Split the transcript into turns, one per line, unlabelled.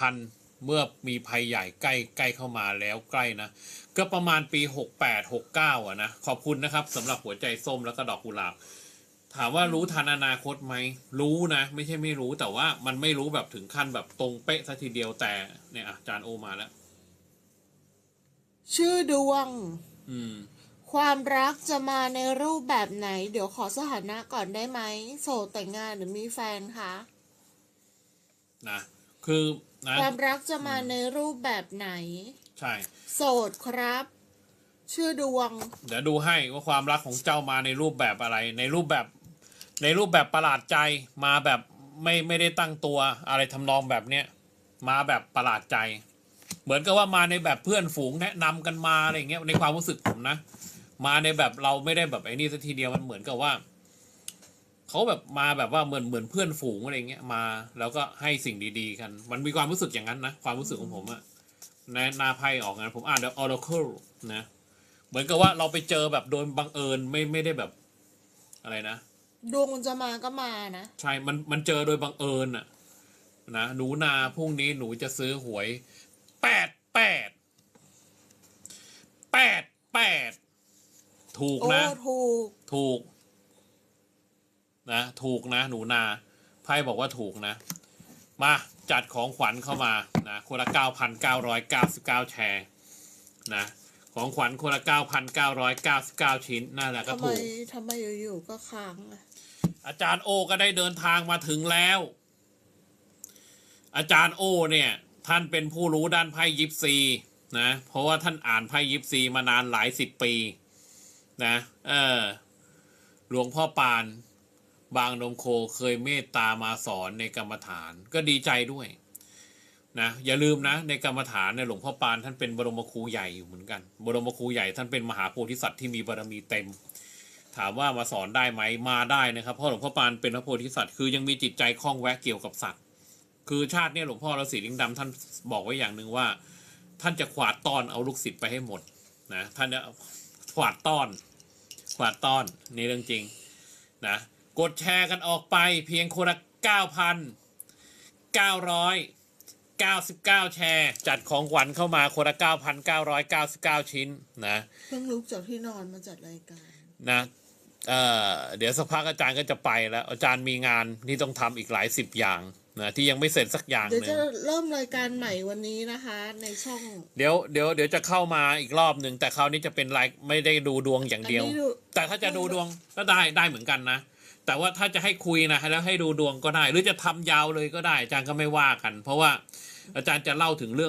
พันเมื่อมีภัยใหญ่ใกล้ใกล้เข้ามาแล้วใกล้นะ ก็ประมาณปีหกแปดหกเก้าอะนะขอบคุณนะครับสำหรับหัวใจส้มแล้วก็ดอกกุหลาบถามว่ารู้ทันอนาคตไหมรู้นะ ไม่ใช่ไม่รู้แต่ว่ามันไม่รู้แบบถึงขั้นแบบตรงเป๊ะซะทีเดียวแต่เนี่ยอะอาจารย์โอมาแล้ว
ชื่อดวง
อืม
ความรักจะมาในรูปแบบไหน เดี๋ยวขอสถานะก่อนได้ไหมโสดแต่งงานหรือมีแฟนคะ
นะ คือนะ
ความรักจะมาในรูปแบบไหน
ใช่
โสดครับ ชื่อดวง
เดี๋ยวดูให้ว่าความรักของเจ้ามาในรูปแบบอะไร ในรูปแบบ ในรูปแบบประหลาดใจมาแบบไม่ไม่ได้ตั้งตัวอะไรทำนองแบบเนี้ยมาแบบประหลาดใจ เหมือนกับว่ามาในแบบเพื่อนฝูงแนะนำกันมาอะไรอย่างเงี้ยในความรู้สึกผมนะ มาในแบบเราไม่ได้แบบไอ้นี่สักทีเดียวมันเหมือนกับว่า เขาแบบมาแบบว่าเหมือนเหมือนเพื่อนฝูงอะไรเงี้ยมา แล้วก็ให้สิ่งดีๆกัน มันมีความรู้สึกอย่างนั้นนะความรู้สึกของผมอะในหนาไพ่ออกงานผมอ่านแบบ oracle นะเหมือนกับว่าเราไปเจอแบบโดยบังเอิญไม่ไม่ได้แบบอะไรนะ
ดวงมันจะมาก็มานะ
ใช่มันมันเจอโดยบังเอิญอะนะหนูนาพรุ่งนี้หนูจะซื้อหวยแปดแปดแปดแปดถูก
โอ้
นะ
ถูก
ถูก นะถูกนะหนูนาไพ่บอกว่าถูกนะ มาจัดของขวัญเข้ามานะคนละเก้าพันเก้าร้อยเก้าสิบเก้าแชร์นะของขวัญคนละเก้าพันเก้าร้อยเก้าสิบเก้าชิ้นนั่นแหละก็
ทำไม
ถูก
ทำไมอยู่ๆก็ค้างอะ
อาจารย์โอก็ได้เดินทางมาถึงแล้ว อาจารย์โอเนี่ย ท่านเป็นผู้รู้ด้านไพ่ยิปซีนะ เพราะว่าท่านอ่านไพ่ยิปซีมานานหลายสิบปี นะ เออ หลวงพ่อปาน บางนมโคเคยเมตตามาสอนในกรรมฐานก็ดีใจด้วยนะอย่าลืมนะในกรรมฐานเนี่ยหลวงพ่อปานท่านเป็นบรมครูใหญ่อยู่เหมือนกัน บรมครูใหญ่ท่านเป็นมหาโพธิสัตว์ที่มีบารมีเต็ม ถามว่ามาสอนได้ไหมมาได้นะครับเพราะหลวงพ่อปานเป็นพระโพธิสัตว์คือยังมีจิตใจคล่องแวะเกี่ยวกับสัตว์ คือชาติเนี่ยหลวงพ่อฤาษีลิงดำท่านบอกไว้อย่างหนึ่งว่า ท่านจะขวาดต้อนเอาลูกศิษย์ไปให้หมดนะท่านจะขวาดต้อนขวาดต้อนนี่เรื่องจริงนะ กดแชร์กันออกไปเพียงคนละเก้าพันเก้าร้อยเก้าสิบเก้าแชร์ จัดของขวัญเข้ามาคนละเก้าพันเก้าร้อยเก้าสิบเก้าชิ้นนะ
เพิ่งลุกจากที่นอนมาจัดรายการ
นะเอ่อเดี๋ยวสักพักอาจารย์ก็จะไปแล้ว อาจารย์มีงานที่ต้องทำอีกหลายสิบอย่างนะที่ยังไม่เสร็จสักอย่าง
เดี๋ยว
หนึ่
จะ
ง
เริ่มรายการใหม่วันนี้นะคะ ในช่อง
เดี๋ยวเดี๋ยวเดี๋ยวจะเข้ามาอีกรอบหนึ่งแต่คราวนี้จะเป็นไลฟ์ไม่ได้ดูดวงอย่างเดียว
อันนี้ดู
แต่ถ้าจะดูดวงก็ได้ได้เหมือนกันนะ แต่ว่าถ้าจะให้คุยนะแล้วให้ดูดวงก็ได้ หรือจะทำยาวเลยก็ได้ อาจารย์ก็ไม่ว่ากัน เพราะว่าอาจารย์จะเล่าถึงเรื่อง